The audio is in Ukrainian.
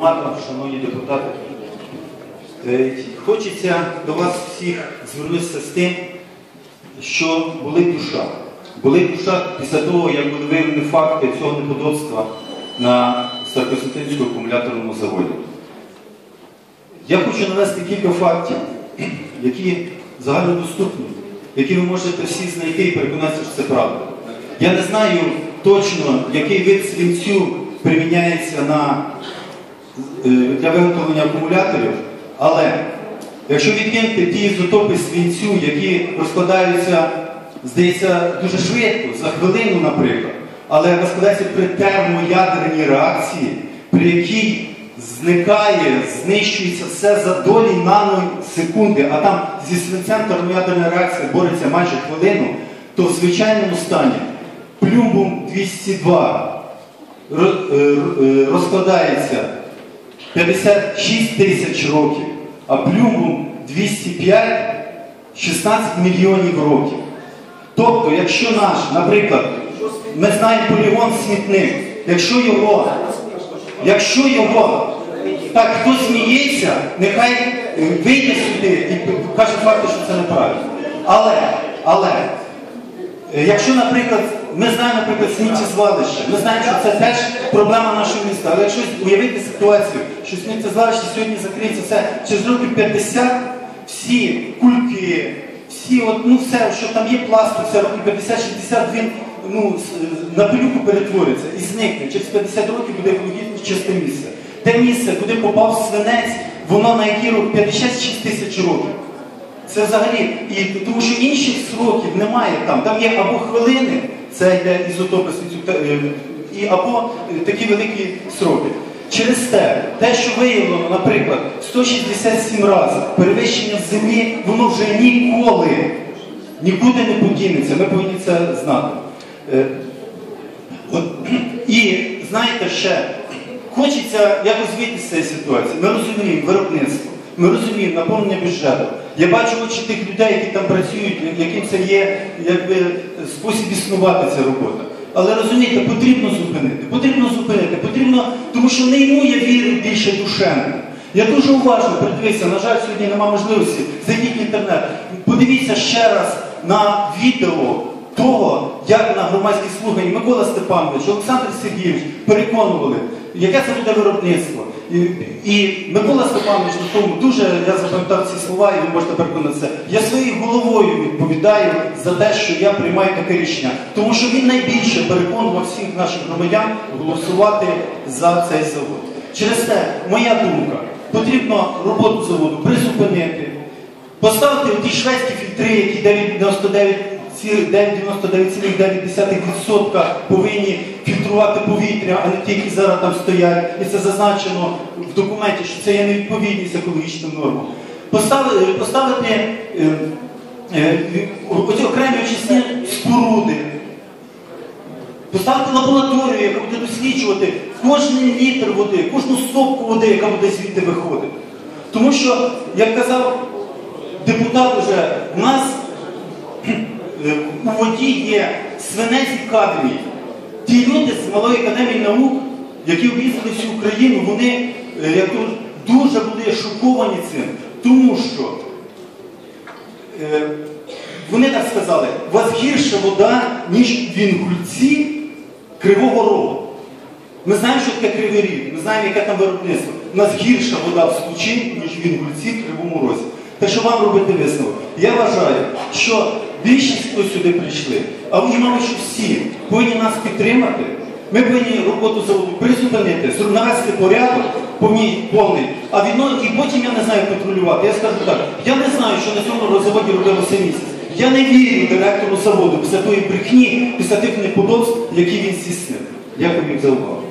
Марно, шановні депутати, Е, хочеться до вас всіх звернутися з тим, що були душа. Були душа після того, як були виявлені факти цього неподобства на Старокостянтинському акумуляторному заводі. Я хочу навести кілька фактів, які загальнодоступні, які ви можете всі знайти і переконатися, що це правда. Я не знаю точно, який вид свинцю приміняється на для виготовлення акумуляторів, але якщо відкинути ті ізотопи свинцю, які розкладаються, здається, дуже швидко, за хвилину, наприклад, але розкладаються при термоядерній реакції, при якій зникає, знищується все за долі наносекунди, а там зі свинцем термоядерна реакція бореться майже хвилину, то в звичайному стані плюмбум 202 ро- е, е, розкладається 56 тисяч років, а плюмбум 205 16 мільйонів років. Тобто, якщо наш, наприклад, ми знаємо полігон смітник, якщо його, якщо його так хто сміється, нехай е, вийде сюди і каже факти, що це неправильно. Але, але, Е, Якщо, наприклад, ми знаємо, наприклад, сміттєзвалище, ми знаємо, що це теж проблема нашого міста. Але якщо уявити ситуацію, що сміттєзвалище сьогодні закриється все через років 50, всі кульки, всі, от, ну все, що там є пластик, це років 50-60, він ну, на пилюку перетвориться і зникне. Через 50 років буде екологічно чисте місце. Те місце, куди попав свинець, воно на який рок 56 тисяч років. Це взагалі, і тому що інших сроків немає там. Там є або хвилини, це йде ізотопи е, і або е, такі великі сроки. Через те, те, що виявлено, наприклад, 167 разів перевищення землі, воно вже ніколи нікуди не подінеться. Ми повинні це знати. Е, і знаєте ще, хочеться якось вийти з цієї ситуації. Ми розуміємо виробництво, ми розуміємо наповнення бюджету. Я бачу очі тих людей, які там працюють, яким це є якби, спосіб існувати ця робота. Але розумієте, потрібно зупинити, потрібно зупинити, потрібно, тому що не йому я вірю більше душевно. Я дуже уважно придивився, на жаль, сьогодні немає можливості. Зайдіть в інтернет, подивіться ще раз на відео того, як на громадській слуханні Микола Степанович, Олександр Сергійович переконували, яке це буде виробництво. І, і Микола Степанович на тому дуже я запам'ятав ці слова, і ви можете переконатися. Я своєю головою відповідаю за те, що я приймаю таке рішення, тому що він найбільше переконував всіх наших громадян голосувати за цей завод. Через те, моя думка, потрібно роботу заводу призупинити, поставити ті шведські фільтри, які 99 99,9% повинні фільтрувати повітря, а не ті, які зараз там стоять. І це зазначено в документі, що це є невідповідність екологічним нормам. Поставити, поставити е, е, оці окремі очисні споруди, Поставити лабораторію, яка буде досліджувати кожен літр води, кожну стопку води, яка буде звідти виходити. Тому що, як казав депутат уже, у нас у воді є свинець і кадмій. Ті люди з Малої академії наук, які об'їздили всю Україну, вони е, як то, дуже були шоковані цим, тому що е, вони так сказали, у вас гірша вода, ніж в Інгульці Кривого Рогу. Ми знаємо, що таке Кривий Ріг, ми знаємо, яке там виробництво. У нас гірша вода в Случі, ніж в Інгульці в Кривому Розі. Так що вам робити висновок? Я вважаю, що більшість, хто сюди прийшли, а і, мабуть, що всі повинні нас підтримати. Ми повинні роботу заводу призупинити, навести порядок повній, повний, а відно, і потім я не знаю контролювати. Я скажу так, я не знаю, що на цьому заводі робилося місяць. Я не вірю директору заводу після тої брехні, після тих неподобств, які він здійснив. Дякую за увагу.